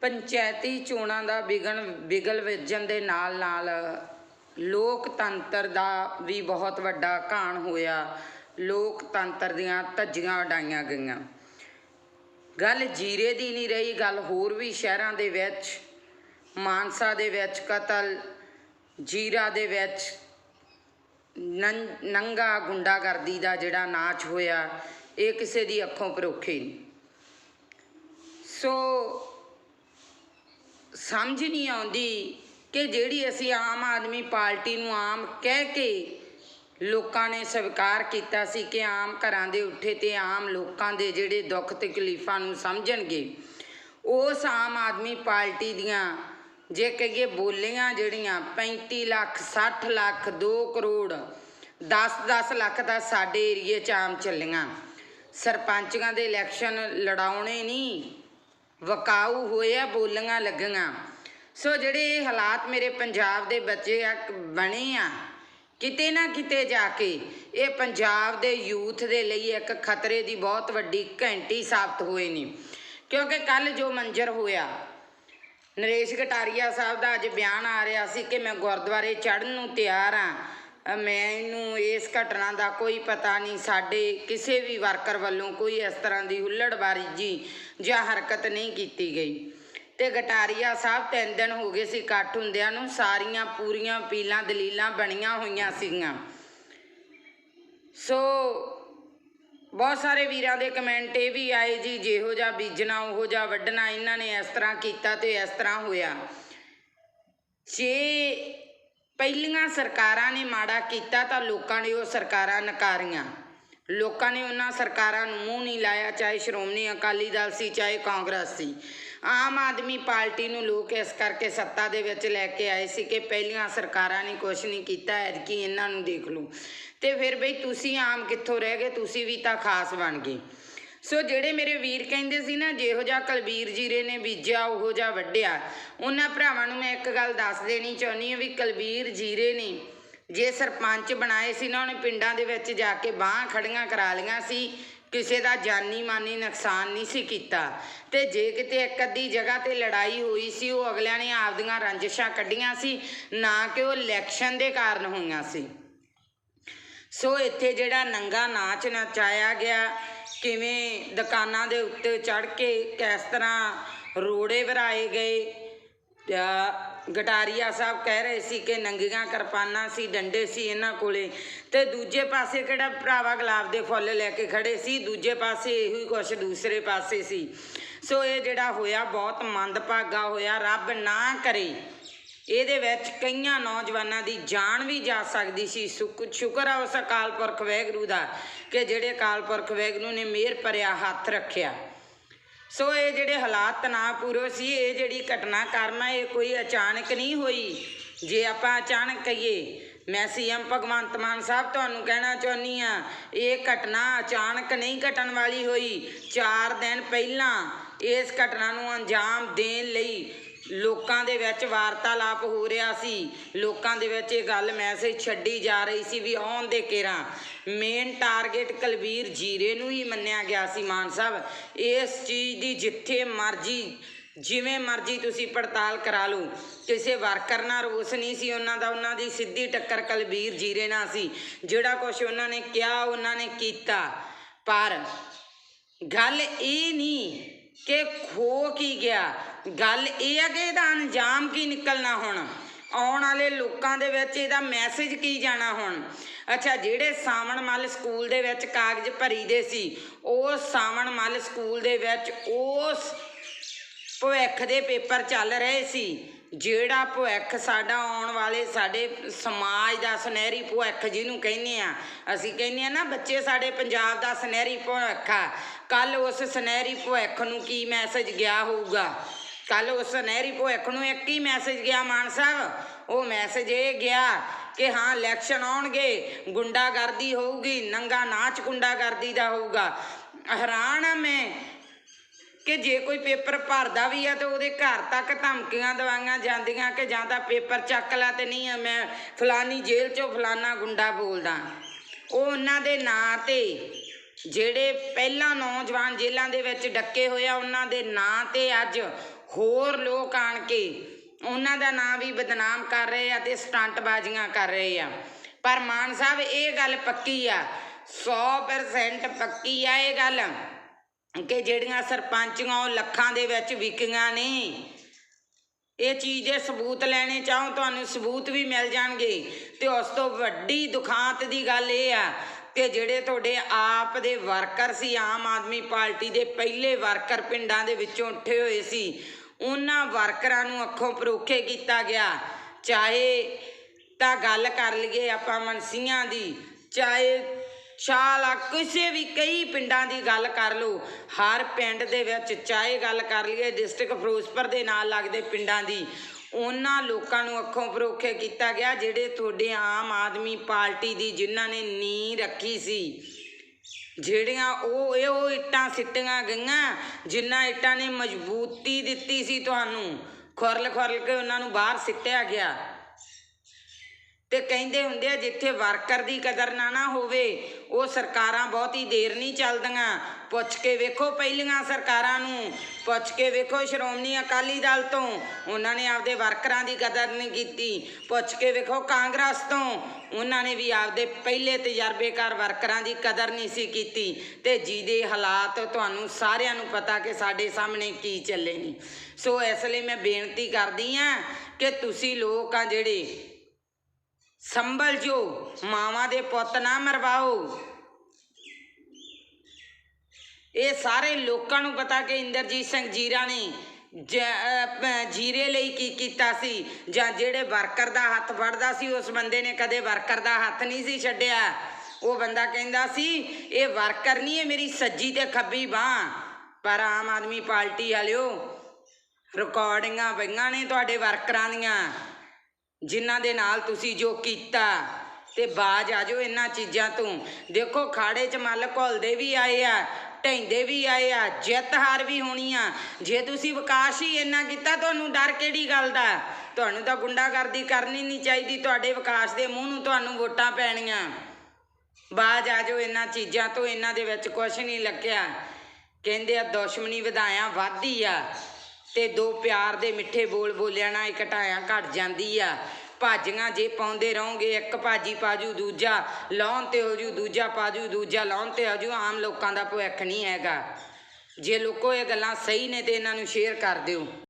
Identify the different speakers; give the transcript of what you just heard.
Speaker 1: ਪੰਚਾਇਤੀ ਚੋਣਾਂ ਦਾ ਵਿਗਣ, ਵਿਗਲ ਵੱਜਣ ਦੇ ਨਾਲ ਨਾਲ ਲੋਕਤੰਤਰ ਦਾ ਵੀ ਬਹੁਤ ਵੱਡਾ ਘਾਣ ਹੋਇਆ। ਲੋਕਤੰਤਰ ਦੀਆਂ ਧੱਜੀਆਂ ਉਡਾਈਆਂ ਗਈਆਂ। ਗੱਲ ਜੀਰੇ ਦੀ ਨਹੀਂ ਰਹੀ, ਗੱਲ ਹੋਰ ਵੀ ਸ਼ਹਿਰਾਂ ਦੇ ਵਿੱਚ, ਮਾਨਸਾ ਦੇ ਵਿੱਚ ਕਤਲ, ਜੀਰਾ ਦੇ ਵਿੱਚ ਨੰ- ਨੰਗਾ ਗੁੰਡਾਗਰਦੀ ਦਾ ਜਿਹੜਾ ਨਾਚ ਹੋਇਆ, ਇਹ ਕਿਸੇ ਦੀ ਅੱਖੋਂ ਪਰੋਖੇ ਨਹੀਂ। ਸੋ ਸਮਝ ਨਹੀਂ ਆਉਂਦੀ ਕਿ ਜਿਹੜੀ ਅਸੀਂ ਆਮ ਆਦਮੀ ਪਾਰਟੀ ਨੂੰ ਆਮ ਕਹਿ ਕੇ ਲੋਕਾਂ ਨੇ ਸਵੀਕਾਰ ਕੀਤਾ ਸੀ ਕਿ ਆਮ ਘਰਾਂ ਦੇ ਉੱਠੇ ਤੇ ਆਮ ਲੋਕਾਂ ਦੇ ਜਿਹੜੇ ਦੁੱਖ ਤਕਲੀਫਾਂ ਨੂੰ ਸਮਝਣਗੇ, ਉਸ ਆਮ ਆਦਮੀ ਪਾਰਟੀ ਦੀਆਂ ਜੇ ਕਹੀਏ ਬੋਲੀਆਂ ਜਿਹੜੀਆਂ 35 ਲੱਖ 60 ਲੱਖ 2 ਕਰੋੜ 10-10 ਲੱਖ ਤਾਂ ਸਾਡੇ ਏਰੀਏ 'ਚ ਆਮ ਚੱਲੀਆਂ। ਸਰਪੰਚਾਂ ਦੇ ਇਲੈਕਸ਼ਨ ਲੜਾਉਣੇ ਨਹੀਂ ਵਕਾਊ ਹੋਏ ਆ, ਬੋਲੀਆਂ ਲੱਗੀਆਂ। ਸੋ ਜਿਹੜੇ ਇਹ ਹਾਲਾਤ ਮੇਰੇ ਪੰਜਾਬ ਦੇ ਬੱਚੇ ਆ ਬਣੇ ਆ, ਕਿਤੇ ਨਾ ਕਿਤੇ ਜਾ ਕੇ ਇਹ ਪੰਜਾਬ ਦੇ ਯੂਥ ਦੇ ਲਈ ਇੱਕ ਖਤਰੇ ਦੀ ਬਹੁਤ ਵੱਡੀ ਘੰਟੀ ਸਾਬਤ ਹੋਏ ਨੇ। ਕਿਉਂਕਿ ਕੱਲ ਜੋ ਮੰਜ਼ਰ ਹੋਇਆ, ਨਰੇਸ਼ ਕਟਾਰੀਆ ਸਾਹਿਬ ਦਾ ਅੱਜ ਬਿਆਨ ਆ ਰਿਹਾ ਸੀ ਕਿ ਮੈਂ ਗੁਰਦੁਆਰੇ ਚੜ੍ਹਨ ਨੂੰ ਤਿਆਰ ਆ। ਮੈਨੂੰ ਇਸ ਘਟਨਾ ਦਾ ਕੋਈ ਪਤਾ ਨਹੀਂ, ਸਾਡੇ ਕਿਸੇ ਵੀ ਵਰਕਰ ਵੱਲੋਂ ਕੋਈ ਇਸ ਤਰ੍ਹਾਂ ਦੀ ਹੁੱਲੜਬਾਜ਼ੀ ਜਾਂ ਹਰਕਤ ਨਹੀਂ ਕੀਤੀ ਗਈ। ਤੇ ਗਟਾਰੀਆ ਸਾਹਿਬ ਤਿੰਨ ਦਿਨ ਹੋ ਗਏ ਸੀ ਇਕੱਠ ਹੁੰਦਿਆਂ ਨੂੰ, ਸਾਰੀਆਂ ਪੂਰੀਆਂ ਪੀਲਾਂ ਦਲੀਲਾਂ ਬਣੀਆਂ ਹੋਈਆਂ ਸੀਗੀਆਂ। ਸੋ ਬਹੁਤ ਸਾਰੇ ਵੀਰਾਂ ਦੇ ਕਮੈਂਟ ਇਹ ਵੀ ਆਏ, ਜੀ ਜਿਹੋ ਜਿਹਾ ਬੀਜਣਾ, ਉਹੋ ਜਿਹਾ ਵੱਢਣਾ, ਇਹਨਾਂ ਨੇ ਇਸ ਤਰ੍ਹਾਂ ਕੀਤਾ ਤੇ ਇਸ ਤਰ੍ਹਾਂ ਹੋਇਆ। ਜੇ ਪਹਿਲੀਆਂ ਸਰਕਾਰਾਂ ਨੇ ਮਾੜਾ ਕੀਤਾ ਤਾਂ ਲੋਕਾਂ ਨੇ ਉਹ ਸਰਕਾਰਾਂ ਨਕਾਰੀਆਂ। ਲੋਕਾਂ ਨੇ ਉਹਨਾਂ ਸਰਕਾਰਾਂ ਨੂੰ ਮੂੰਹ ਨਹੀਂ ਲਾਇਆ, ਚਾਹੇ ਸ਼੍ਰੋਮਣੀ ਅਕਾਲੀ ਦਲ ਸੀ, ਚਾਹੇ ਕਾਂਗਰਸ ਸੀ। ਆਮ ਆਦਮੀ ਪਾਰਟੀ ਨੂੰ ਲੋਕ ਇਸ ਕਰਕੇ ਸੱਤਾ ਦੇ ਵਿੱਚ ਲੈ ਕੇ ਆਏ ਸੀ ਕਿ ਪਹਿਲੀਆਂ ਸਰਕਾਰਾਂ ਨੇ ਕੁਝ ਨਹੀਂ ਕੀਤਾ, ਐਤਕੀ ਇਹਨਾਂ ਨੂੰ ਦੇਖ ਲਓ। ਤੇ ਫਿਰ ਬਈ ਤੁਸੀਂ ਆਮ ਕਿੱਥੋਂ ਰਹਿ ਗਏ? ਤੁਸੀਂ ਵੀ ਤਾਂ ਖਾਸ ਬਣ ਗਏ। ਸੋ ਜਿਹੜੇ ਮੇਰੇ ਵੀਰ ਕਹਿੰਦੇ ਸੀ ਨਾ, ਜਿਹੋ ਜਿਹਾ ਕਲਬੀਰ ਜੀਰੇ ਨੇ ਬੀਜਿਆ, ਉਹੋ ਜਿਹਾ ਵੱਢਿਆ। ਉਹਨਾਂ ਭਰਾਵਾਂ ਨੂੰ ਮੈਂ ਇੱਕ ਗੱਲ ਦੱਸ ਦੇਣੀ ਚਾਹੁੰਦੀ ਹਾਂ ਵੀ ਕਲਬੀਰ ਜੀਰੇ ਨੇ ਜੇ ਸਰਪੰਚ ਬਣਾਏ ਸੀ ਨਾ, ਉਹਨੇ ਪਿੰਡਾਂ ਦੇ ਵਿੱਚ ਜਾ ਕੇ ਬਾਹਾਂ ਖੜੀਆਂ ਕਰਾ ਲਈਆਂ ਸੀ, ਕਿਸੇ ਦਾ ਜਾਨੀ ਮਾਨੀ ਨੁਕਸਾਨ ਨਹੀਂ ਸੀ ਕੀਤਾ। ਤੇ ਜੇ ਕਿਤੇ ਇੱਕ ਅੱਧੀ ਜਗ੍ਹਾ ਤੇ ਲੜਾਈ ਹੋਈ ਸੀ, ਉਹ ਅਗਲਿਆਂ ਨੇ ਆਪਦੀਆਂ ਰੰਜਿਸ਼ਾਂ ਕੱਢੀਆਂ ਸੀ, ਨਾ ਕਿ ਉਹ ਇਲੈਕਸ਼ਨ ਦੇ ਕਾਰਨ ਹੋਈਆਂ ਸੀ। ਸੋ ਇੱਥੇ ਜਿਹੜਾ ਨੰਗਾ ਨਾਚ ਨਚਾਇਆ ਗਿਆ, ਕਿਵੇਂ ਦੁਕਾਨਾਂ ਦੇ ਉੱਤੇ ਚੜ ਕੇ ਕਿਸ ਤਰ੍ਹਾਂ ਰੋੜੇ ਵਰਾਏ ਗਏ ਗਟਾਰੀਆ ਸਾਹਿਬ ਕਹਿ ਰਹੇ ਸੀ ਕਿ ਨੰਗੀਆਂ ਕਿਰਪਾਨਾਂ ਸੀ, ਡੰਡੇ ਸੀ ਇਹਨਾਂ ਕੋਲੇ, ਤੇ ਦੂਜੇ ਪਾਸੇ ਕਿਹੜਾ ਭਰਾਵਾ ਗੁਲਾਬ ਦੇ ਫੁੱਲ ਲੈ ਕੇ ਖੜੇ ਸੀ, ਦੂਜੇ ਪਾਸੇ ਇਹੋ ਹੀ ਕੁਛ ਦੂਸਰੇ ਪਾਸੇ ਸੀ। ਸੋ ਇਹ ਜਿਹੜਾ ਹੋਇਆ ਬਹੁਤ ਮੰਦਭਾਗਾ ਹੋਇਆ, ਰੱਬ ਨਾ ਕਰੇ। ਇਹਦੇ ਵਿੱਚ ਕਈਆਂ ਨੌਜਵਾਨਾਂ ਦੀ ਜਾਨ ਵੀ ਜਾ ਸਕਦੀ ਸੀ। ਸੁਕ- ਸ਼ੁਕਰ ਆ ਉਸ ਅਕਾਲ ਪੁਰਖ ਵੈਗਰੂ ਦਾ ਕਿ ਜਿਹੜੇ ਅਕਾਲ ਪੁਰਖ ਵੈਗਰੂ ਨੇ ਮਿਹਰ ਭਰਿਆ ਹੱਥ ਰੱਖਿਆ। ਸੋ ਇਹ ਜਿਹੜੇ ਹਾਲਾਤ ਤਣਾਅਪੂਰਵ ਸੀ ਇਹ ਜਿਹੜੀ ਘਟਨਾ ਕਾਰਨ ਆ, ਇਹ ਕੋਈ ਅਚਾਨਕ ਨਹੀਂ ਹੋਈ। ਜੇ ਆਪਾਂ ਅਚਾਨਕ ਕਹੀਏ ਮੈਂ ਸੀਐਮ ਭਗਵੰਤ ਮਾਨ ਸਾਹਿਬ ਤੁਹਾਨੂੰ ਕਹਿਣਾ ਚਾਹੁੰਦੀ ਆ ਇਹ ਘਟਨਾ ਅਚਾਨਕ ਨਹੀਂ ਘਟਣ ਵਾਲੀ ਹੋਈ। 4 ਦਿਨ ਪਹਿਲਾਂ ਇਸ ਘਟਨਾ ਨੂੰ ਅੰਜਾਮ ਦੇਣ ਲਈ ਲੋਕਾਂ ਦੇ ਵਿੱਚ ਵਾਰਤਾਲਾਪ ਹੋ ਰਿਹਾ ਸੀ। ਲੋਕਾਂ ਦੇ ਵਿੱਚ ਇਹ ਗੱਲ ਮੈਸੇਜ ਛੱਡੀ ਜਾ ਰਹੀ ਸੀ ਵੀ ਆਉਣ ਦੇ ਕੇਰਾਂ ਮੇਨ ਟਾਰਗੇਟ ਕਲਵੀਰ ਜੀਰੇ ਨੂੰ ਹੀ ਮੰਨਿਆ ਗਿਆ ਸੀ ਮਾਨ ਸਾਹਿਬ। ਇਸ ਚੀਜ਼ ਦੀ ਜਿੱਥੇ ਮਰਜ਼ੀ, ਜਿਵੇਂ ਮਰਜ਼ੀ ਤੁਸੀਂ ਪੜਤਾਲ ਕਰਾ ਲਓ। ਕਿਸੇ ਵਰਕਰ ਨਾਲ ਰੋਸ ਨਹੀਂ ਸੀ ਉਹਨਾਂ ਦਾ, ਉਹਨਾਂ ਦੀ ਸਿੱਧੀ ਟੱਕਰ ਕਲਵੀਰ ਜੀਰੇ ਨਾਲ ਸੀ। ਜਿਹੜਾ ਕੁਝ ਉਹਨਾਂ ਨੇ ਕਿਹਾ, ਉਹਨਾਂ ਨੇ ਕੀਤਾ। ਪਰ ਗੱਲ ਇਹ ਨਹੀਂ ਕਿ ਖੋ ਕੀ ਗਿਆ? ਗੱਲ ਇਹ ਹੈ ਕਿ ਇਹਦਾ ਅੰਜਾਮ ਕੀ ਨਿਕਲਣਾ ਹੁਣ? ਆਉਣ ਵਾਲੇ ਲੋਕਾਂ ਦੇ ਵਿੱਚ ਇਹਦਾ ਮੈਸੇਜ ਕੀ ਜਾਣਾ ਹੁਣ? ਅੱਛਾ, ਜਿਹੜੇ ਸਾਵਣ ਮੱਲ ਸਕੂਲ ਦੇ ਵਿੱਚ ਕਾਗਜ਼ ਭਰੀਦੇ ਸੀ, ਉਹ ਸਾਵਣ ਮੱਲ ਸਕੂਲ ਦੇ ਵਿੱਚ ਉਸ ਭਵਿੱਖ ਦੇ ਪੇਪਰ ਚੱਲ ਰਹੇ ਸੀ। ਜਿਹੜਾ ਭਵਿੱਖ ਸਾਡਾ ਆਉਣ ਵਾਲੇ, ਸਾਡੇ ਸਮਾਜ ਦਾ ਸੁਨਹਿਰੀ ਭਵਿੱਖ ਜਿਹਨੂੰ ਕਹਿੰਦੇ ਆ, ਅਸੀਂ ਕਹਿੰਦੇ ਆ ਨਾ, ਬੱਚੇ ਸਾਡੇ ਪੰਜਾਬ ਦਾ ਸੁਨਹਿਰੀ ਭਵਿੱਖ ਆ। ਕੱਲ ਉਸ ਸੁਨਹਿਰੀ ਭਵਿੱਖ ਨੂੰ ਕੀ ਮੈਸੇਜ ਗਿਆ ਹੋਊਗਾ? ਕੱਲ ਉਸ ਸੁਨਹਿਰੀ ਭਵਿੱਖ ਨੂੰ ਇੱਕ ਹੀ ਮੈਸੇਜ ਗਿਆ ਮਾਨ ਸਾਹਿਬ। ਉਹ ਮੈਸੇਜ ਇਹ ਗਿਆ ਕਿ ਹਾਂ ਇਲੈਕਸ਼ਨ ਆਉਣਗੇ, ਗੁੰਡਾਗਰਦੀ ਹੋਊਗੀ, ਨੰਗਾ ਨਾਚ ਗੁੰਡਾਗਰਦੀ ਦਾ ਹੋਊਗਾ। ਹੈਰਾਨ ਆ ਮੈਂ ਕਿ ਜੇ ਕੋਈ ਪੇਪਰ ਭਰਦਾ ਵੀ ਆ ਤੇ ਉਹਦੇ ਘਰ ਤੱਕ ਧਮਕੀਆਂ ਦਵਾਈਆਂ ਜਾਂਦੀਆਂ ਕਿ ਜਾਂ ਤਾਂ ਪੇਪਰ ਚੱਕ ਲੈ ਤੇ ਨਹੀਂ ਮੈਂ ਫਲਾਨੀ ਜੇਲ੍ਹ ਚੋਂ ਫਲਾਨਾ ਗੁੰਡਾ ਬੋਲਦਾ। ਉਹ ਉਹਨਾਂ ਦੇ ਨਾਂ ਤੇ ਜਿਹੜੇ ਪਹਿਲਾਂ ਨੌਜਵਾਨ ਜੇਲ੍ਹਾਂ ਦੇ ਵਿੱਚ ਡੱਕੇ ਹੋਏ ਆ, ਉਹਨਾਂ ਦੇ ਨਾਂ ਤੇ ਅੱਜ ਹੋਰ ਲੋਕ ਆਣ ਕੇ ਉਹਨਾਂ ਦਾ ਨਾਂ ਵੀ ਬਦਨਾਮ ਕਰ ਰਹੇ ਆ ਤੇ ਸਟੰਟਬਾਜ਼ੀਆਂ ਕਰ ਰਹੇ ਆ। ਪਰ ਮਾਨ ਸਾਹਿਬ, ਇਹ ਗੱਲ ਪੱਕੀ ਆ 100% ਪੱਕੀ ਆ ਇਹ ਗੱਲ। ਕਿ ਜਿਹੜੀਆਂ ਸਰਪੰਚੀਆਂ ਉਹ ਲੱਖਾਂ ਦੇ ਵਿੱਚ ਵਿਕੀਆਂ ਨੇ। ਇਹ ਚੀਜ਼ ਦੇ ਸਬੂਤ ਲੈਣੇ ਚਾਹੋ, ਤੁਹਾਨੂੰ ਸਬੂਤ ਵੀ ਮਿਲ ਜਾਣਗੇ। ਤੇ ਉਸ ਤੋਂ ਵੱਡੀ ਦੁਖਾਂਤ ਦੀ ਗੱਲ ਇਹ ਆ ਕਿ ਜਿਹੜੇ ਤੁਹਾਡੇ ਆਪ ਦੇ ਵਰਕਰ ਸੀ, ਆਮ ਆਦਮੀ ਪਾਰਟੀ ਦੇ ਪਹਿਲੇ ਵਰਕਰ ਪਿੰਡਾਂ ਦੇ ਵਿੱਚੋਂ ਉੱਠੇ ਹੋਏ ਸੀ, ਉਹਨਾਂ ਵਰਕਰਾਂ ਨੂੰ ਅੱਖੋਂ ਪਰੋਖੇ ਕੀਤਾ ਗਿਆ। ਚਾਹੇ ਤਾਂ ਗੱਲ ਕਰ ਲਈਏ ਆਪਾਂ ਮਨਸੀਆਂ ਦੀ, ਚਾਹੇ ਸ਼ਾਲਾ ਕਿਸੇ ਵੀ ਕਈ ਪਿੰਡਾਂ ਦੀ ਗੱਲ ਕਰ ਲਓ। ਹਰ ਪਿੰਡ ਦੇ ਵਿੱਚ ਚਾਹੇ ਗੱਲ ਕਰ ਲਈਏ ਡਿਸਟ੍ਰਿਕਟ ਫਿਰੋਜ਼ਪੁਰ ਦੇ ਨਾਲ ਲੱਗਦੇ ਪਿੰਡਾਂ ਦੀ। ਉਹਨਾਂ ਲੋਕਾਂ ਨੂੰ ਅੱਖੋਂ ਪਰੋਖੇ ਕੀਤਾ ਗਿਆ ਜਿਹੜੇ ਤੁਹਾਡੇ ਆਮ ਆਦਮੀ ਪਾਰਟੀ ਦੀ ਜਿਨ੍ਹਾਂ ਨੇ ਨੀ ਰੱਖੀ ਸੀ। ਜਿਹੜੀਆਂ ਉਹ, ਇਹ ਉਹ ਇੱਟਾਂ ਸਿੱਟੀਆਂ ਗਈਆਂ, ਜਿਨ੍ਹਾਂ ਇੱਟਾਂ ਨੇ ਮਜ਼ਬੂਤੀ ਦਿੱਤੀ ਸੀ ਤੁਹਾਨੂੰ। ਖੁਰਲ ਖੁਰਲ ਕੇ ਉਹਨਾਂ ਨੂੰ ਬਾਹਰ ਸਿੱਟਿਆ ਗਿਆ। ਤੇ ਕਹਿੰਦੇ ਹੁੰਦੇ ਆ, ਜਿੱਥੇ ਵਰਕਰ ਦੀ ਕਦਰ ਨਾ ਨਾ ਹੋਵੇ, ਉਹ ਸਰਕਾਰਾਂ ਬਹੁਤੀ ਦੇਰ ਨਹੀਂ ਚੱਲਦੀਆਂ। ਪੁੱਛ ਕੇ ਵੇਖੋ ਪਹਿਲੀਆਂ ਸਰਕਾਰਾਂ ਨੂੰ, ਪੁੱਛ ਕੇ ਵੇਖੋ ਸ਼੍ਰੋਮਣੀ ਅਕਾਲੀ ਦਲ ਤੋਂ, ਉਹਨਾਂ ਨੇ ਆਪਦੇ ਵਰਕਰਾਂ ਦੀ ਕਦਰ ਨਹੀਂ ਕੀਤੀ। ਪੁੱਛ ਕੇ ਵੇਖੋ ਕਾਂਗਰਸ ਤੋਂ, ਉਹਨਾਂ ਨੇ ਵੀ ਆਪਦੇ ਪਹਿਲੇ ਤਜਰਬੇਕਾਰ ਵਰਕਰਾਂ ਦੀ ਕਦਰ ਨਹੀਂ ਸੀ ਕੀਤੀ। ਤੇ ਜਿਹਦੇ ਹਾਲਾਤ ਤੁਹਾਨੂੰ ਸਾਰਿਆਂ ਨੂੰ ਪਤਾ ਕਿ ਸਾਡੇ ਸਾਹਮਣੇ ਕੀ ਚੱਲੇ ਨੇ। ਸੋ ਇਸ ਲਈ ਮੈਂ ਬੇਨਤੀ ਕਰਦੀ ਆ ਕਿ ਤੁਸੀਂ ਲੋਕ ਆ ਜਿਹੜੇ ਸੰਭਲ ਜੋ ਮਾਵਾਂ ਦੇ ਪੁੱਤ ਨਾ ਮਰਵਾਓ। ਇਹ ਸਾਰੇ ਲੋਕਾਂ ਨੂੰ ਪਤਾ ਕਿ ਇੰਦਰਜੀਤ ਸਿੰਘ ਜੀਰਾ ਨੇ ਜੀਰੇ ਲਈ ਕੀ ਕੀਤਾ ਸੀ, ਜਾਂ ਜਿਹੜੇ ਵਰਕਰ ਦਾ ਹੱਥ ਫੜਦਾ ਸੀ, ਉਸ ਬੰਦੇ ਨੇ ਕਦੇ ਵਰਕਰ ਦਾ ਹੱਥ ਨਹੀਂ ਸੀ ਛੱਡਿਆ। ਉਹ ਬੰਦਾ ਕਹਿੰਦਾ ਸੀ, ਇਹ ਵਰਕਰ ਨਹੀਂ, ਇਹ ਮੇਰੀ ਸੱਜੀ ਤੇ ਖੱਬੀ ਬਾਹ। ਪਰ ਆਮ ਆਦਮੀ ਪਾਰਟੀ ਵਾਲਿਓ, ਰਿਕਾਰਡਿੰਗਾਂ ਪਈਆਂ ਨੇ ਤੁਹਾਡੇ ਵਰਕਰਾਂ ਦੀਆਂ। ਜਿਨ੍ਹਾਂ ਦੇ ਨਾਲ ਤੁਸੀਂ ਜੋ ਕੀਤਾ, ਤੇ ਬਾਜ ਆ ਜਾਓ ਇਹਨਾਂ ਚੀਜ਼ਾਂ ਤੋਂ। ਦੇਖੋ, ਖਾੜੇ 'ਚ ਮੱਲ ਘੁਲਦੇ ਵੀ ਆਏ ਆ ਢੈਂਦੇ ਵੀ ਆਏ ਆ, ਜਿੱਤ ਹਾਰ ਵੀ ਹੋਣੀ ਆ। ਜੇ ਤੁਸੀਂ ਵਿਕਾਸ ਹੀ ਇੰਨਾ ਕੀਤਾ, ਤੁਹਾਨੂੰ ਡਰ ਕਿਹੜੀ ਗੱਲ ਦਾ? ਤੁਹਾਨੂੰ ਤਾਂ ਗੁੰਡਾਗਰਦੀ ਕਰਨੀ ਨਹੀਂ ਚਾਹੀਦੀ, ਤੁਹਾਡੇ ਵਿਕਾਸ ਦੇ ਮੂੰਹ ਨੂੰ ਤੁਹਾਨੂੰ ਵੋਟਾਂ ਪੈਣੀਆਂ। ਬਾਜ ਆ ਜਾਓ ਇਹਨਾਂ ਚੀਜ਼ਾਂ ਤੋਂ, ਇਹਨਾਂ ਦੇ ਵਿੱਚ ਕੁਝ ਨਹੀਂ ਲੱਗਿਆ। ਕਹਿੰਦੇ ਆ, ਦੁਸ਼ਮਣੀ ਵਧਾਇਆ ਵੱਧਦੀ ਆ। ਤੇ ਦੋ ਪਿਆਰ ਦੇ ਮਿੱਠੇ ਬੋਲ ਬੋਲਿਆ ਨਾ ਘਟਾਇਆ ਘਟ ਜਾਂਦੀ ਆ। ਭਾਜੀਆਂ ਜੇ ਪਾਉਂਦੇ ਰਹੋਗੇ, ਇੱਕ ਭਾਜੀ ਪਾਜੂ, ਦੂਜਾ ਲਾਉਣ ਤੇ ਹੋ ਜੂ ਦੂਜਾ ਪਾਜੂ, ਦੂਜਾ ਲਾਉਣ ਤੇ ਹੋ ਜੂ ਆਮ ਲੋਕਾਂ ਦਾ ਭਵਿੱਖ ਨਹੀਂ ਹੈਗਾ। ਜੇ ਲੋਕੋ ਇਹ ਗੱਲਾਂ ਸਹੀ ਨੇ ਤੇ ਇਹਨਾਂ ਨੂੰ ਸ਼ੇਅਰ ਕਰ ਦਿਓ।